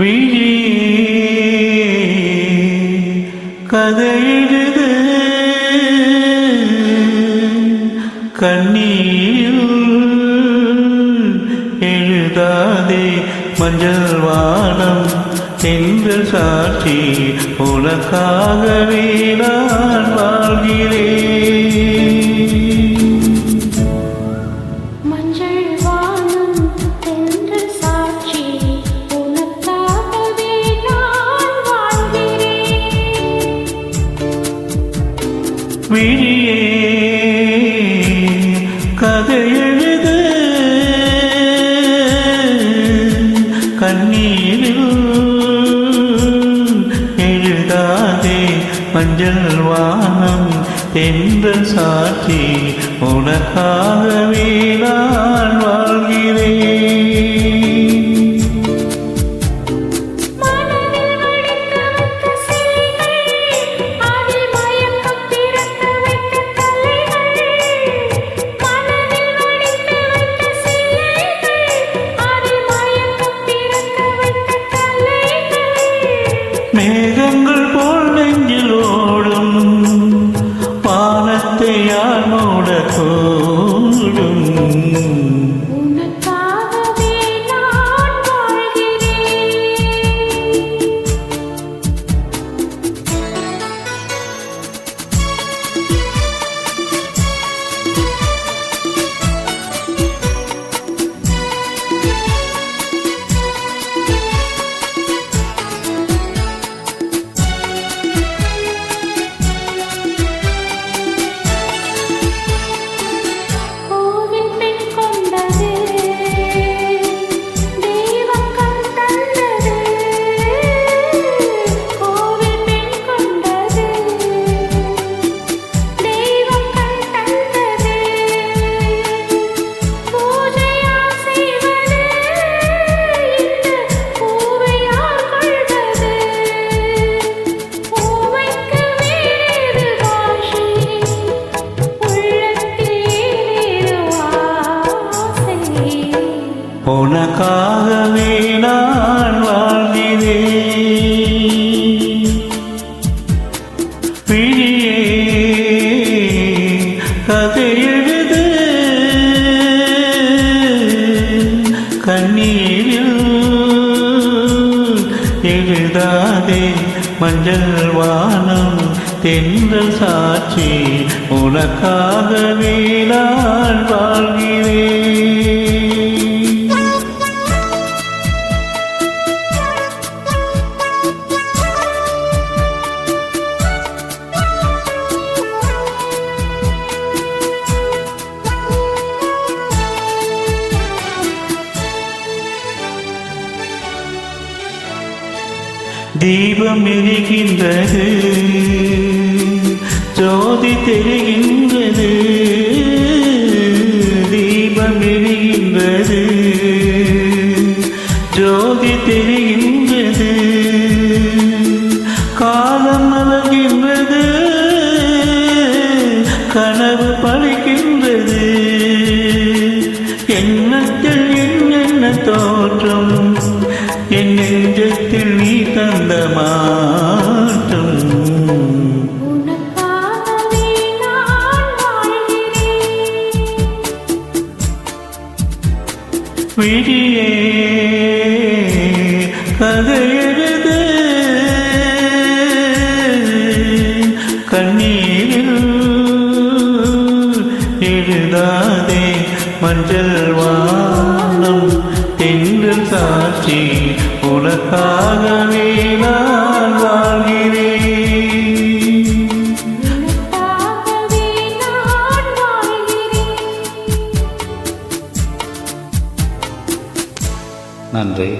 விழி கதையெழுது கண்ணீர் எழுதாதே மஞ்சள் வானம் என்ற சாட்சி உனக்காகவே நான் வாழ்கிறேன். விழியே கதையெழுது கண்ணீரில் எழுதாதே மஞ்சள் வானம் என்ற சாட்சி உனக்காகவே நான் வாழ்கிறேன். മേഘങ്ങൾ പോൽ നെഞ്ചിലോടും പാലത്തെയാൽ മൂടത്തോടും மஞ்சள் வானம் தென்றல் சாட்சி உனக்காக நான் வாழ்கிறேன். தீபம் எரிகின்றது ஜோதி தெரிகின்றது. தீபம் எரிகின்றது ஜோதி தெரிகின்றது. காலம் மலர்கின்றது. கனவு பழிக்கின்றது. எண்ணத்தில் என்னென்ன தோற்றம். தந்த மாற்றம். விழியே கதையெழுது கண்ணீரில் எழுதாதே மஞ்சள் வானம் தென்றல் சாட்சி உனக்காகவே நான் வாழ்கிறேன். நன்றி.